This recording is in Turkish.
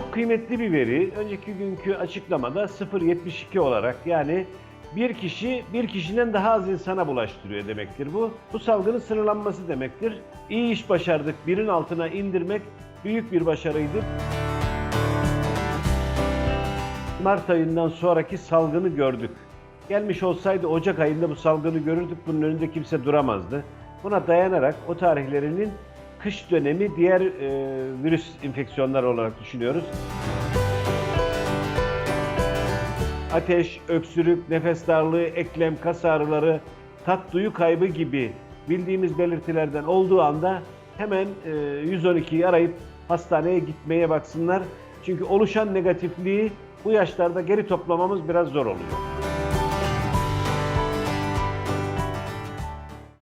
kıymetli bir veri. Önceki günkü açıklamada 0.72 olarak yani bir kişi bir kişiden daha az insana bulaştırıyor demektir bu. Bu salgının sınırlanması demektir. İyi iş başardık. Birin altına indirmek büyük bir başarıydı. Mart ayından sonraki salgını gördük. Gelmiş olsaydı Ocak ayında bu salgını görürdük. Bunun önünde kimse duramazdı. Buna dayanarak o tarihlerinin kış dönemi diğer e, virüs enfeksiyonları olarak düşünüyoruz. Ateş, öksürük, nefes darlığı, eklem, kas ağrıları, tat duyu kaybı gibi bildiğimiz belirtilerden olduğu anda hemen e, 112'yi arayıp hastaneye gitmeye baksınlar. Çünkü oluşan negatifliği bu yaşlarda geri toplamamız biraz zor oluyor.